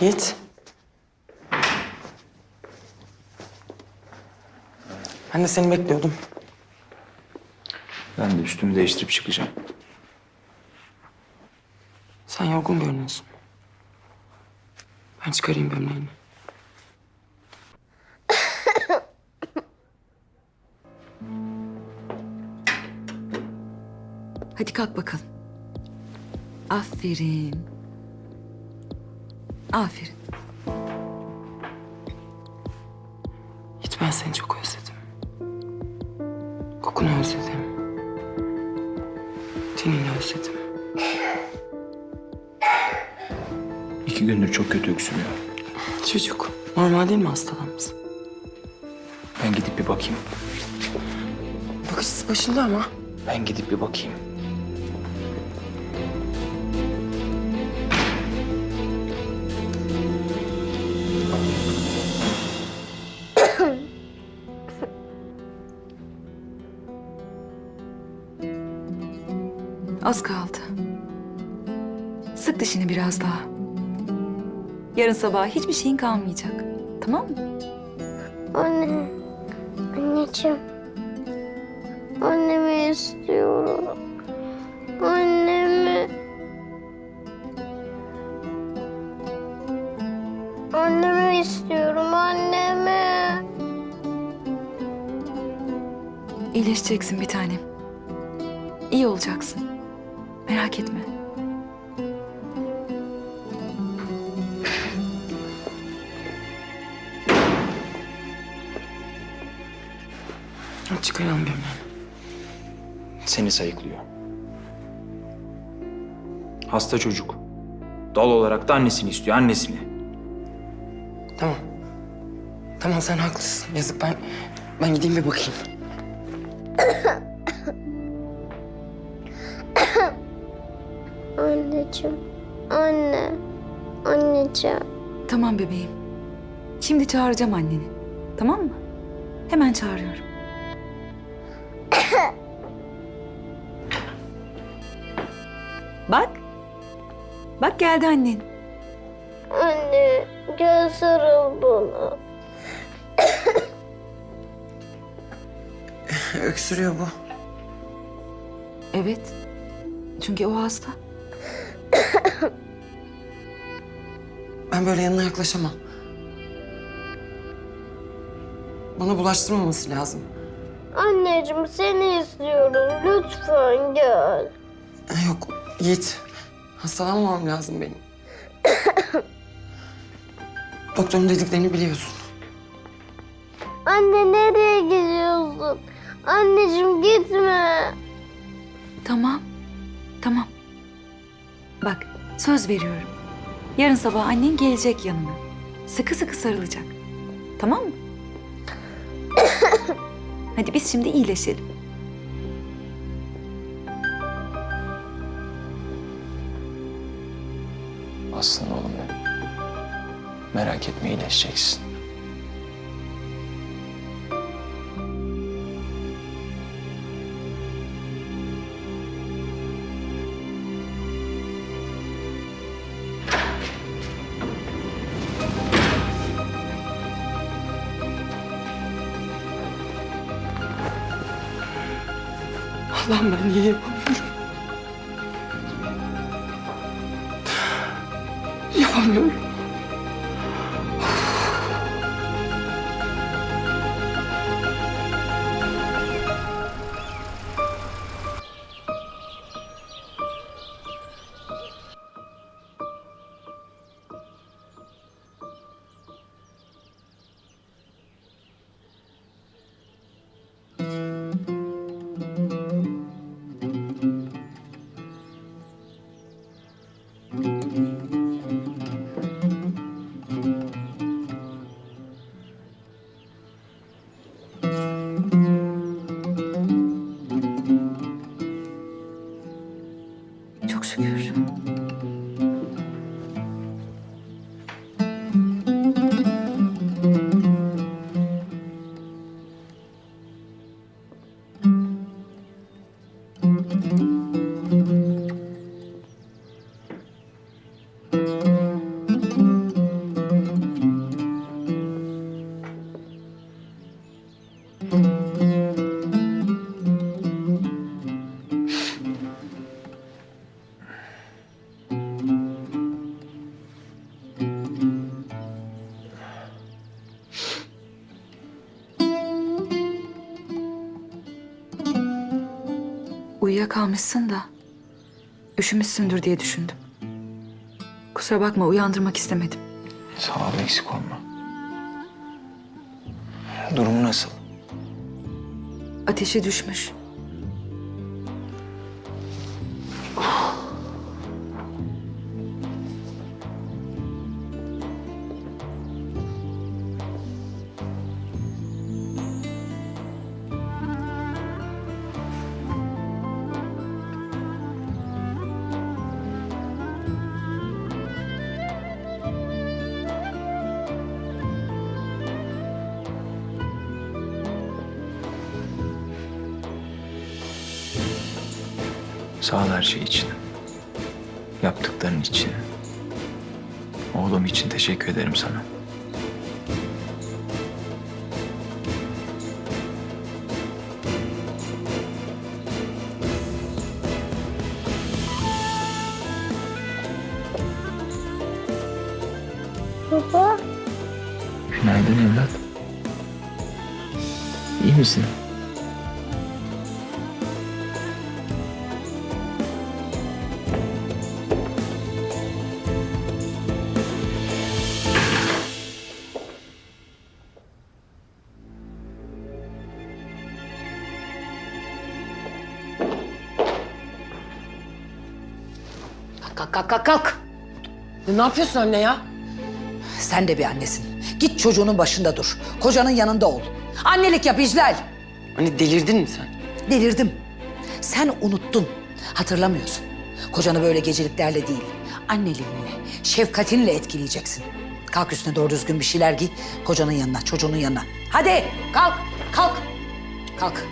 Yiğit. Ben de seni bekliyordum. Ben de üstümü değiştirip çıkacağım. Sen yorgun görünüyorsun. Ben çıkarayım gömleğini. Hadi kalk bakalım. Aferin. Aferin. Yiğit ben seni çok özledim. Kokunu özledim. Tenini özledim. İki gündür çok kötü öksürüyor. Çocuk. Normal değil mi hastalanması? Ben gidip bir bakayım. Bakışsız başında ama. Ben gidip bir bakayım. Az kaldı. Sık dişini biraz daha. Yarın sabah hiçbir şeyin kalmayacak. Tamam mı? Anne, anneciğim. Annemi istiyorum. Annemi. Annemi istiyorum, annemi. İyileşeceksin bir tanem. İyi olacaksın. Merak etme. Çıkaralım gömleğini. Seni sayıklıyor. Hasta çocuk. Dal olarak da annesini istiyor, annesini. Tamam. Tamam sen haklısın. Yazık ben ben gideyim bir bakayım. Anneciğim, anne, anneciğim. Tamam bebeğim. Şimdi çağıracağım anneni. Tamam mı? Hemen çağırıyorum. Bak. Bak geldi annen. Anne, gel sarıl bana. Öksürüyor bu. Evet. Çünkü o hasta. Ben böyle yanına yaklaşamam. Bana bulaştırmaması lazım. Anneciğim seni istiyorum. Lütfen gel. Yok Yiğit. Hastalanmamam lazım benim. Doktorun dediklerini biliyorsun. Anne nereye gidiyorsun? Anneciğim gitme. Tamam. Tamam. Bak söz veriyorum. Yarın sabah annen gelecek yanına. Sıkı sıkı sarılacak. Tamam mı? Hadi biz şimdi iyileşelim. Aslan oğlum benim. Merak etme iyileşeceksin. Allah'ım ben niye yapamıyorum? Yapamıyorum. Uyuyakalmışsın da üşümüşsündür diye düşündüm. Kusura bakma uyandırmak istemedim. Sağ ol eksik olma. Durumu nasıl? Ateşi düşmüş. Sağ ol her şey için. Yaptıkların için. Oğlum için teşekkür ederim sana. Baba, Günaydın evlat. İyi misin? Kalk kalk kalk. Ne yapıyorsun anne ya? Sen de bir annesin. Git çocuğunun başında dur. Kocanın yanında ol. Annelik yap İclal. Anne delirdin mi sen? Delirdim. Sen unuttun. Hatırlamıyorsun. Kocanı böyle geceliklerle değil, anneliğinle, şefkatinle etkileyeceksin. Kalk üstüne doğru düzgün bir şeyler giy. Kocanın yanına, çocuğunun yanına. Hadi kalk, kalk. Kalk.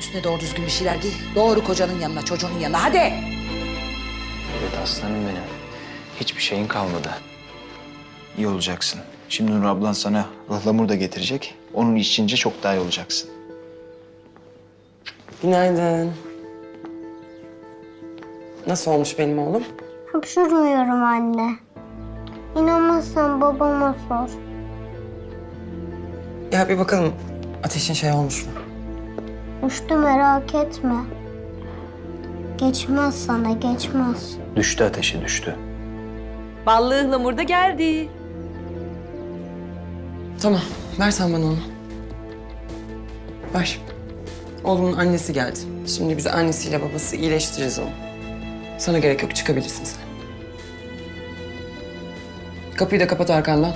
Üstüne doğru düzgün bir şeyler giy. Doğru kocanın yanına, çocuğunun yanına. Hadi. Evet aslanım benim. Hiçbir şeyin kalmadı. İyi olacaksın. Şimdi Nur ablan sana ıhlamur da getirecek. Onun içince çok daha iyi olacaksın. Günaydın. Nasıl olmuş benim oğlum? hapşurmuyorum anne. İnanmazsan babama sor. Ya bir bakalım ateşin şey olmuş mu? Düştü merak etme. Geçmez sana, geçmez. Düştü ateşi düştü. Ballı ıhlamur da geldi. Tamam ver sen bana onu. Ver. Oğlumun annesi geldi. Şimdi biz annesiyle babası iyileştireceğiz onu. Sana gerek yok çıkabilirsin sen. Kapıyı da kapat arkandan.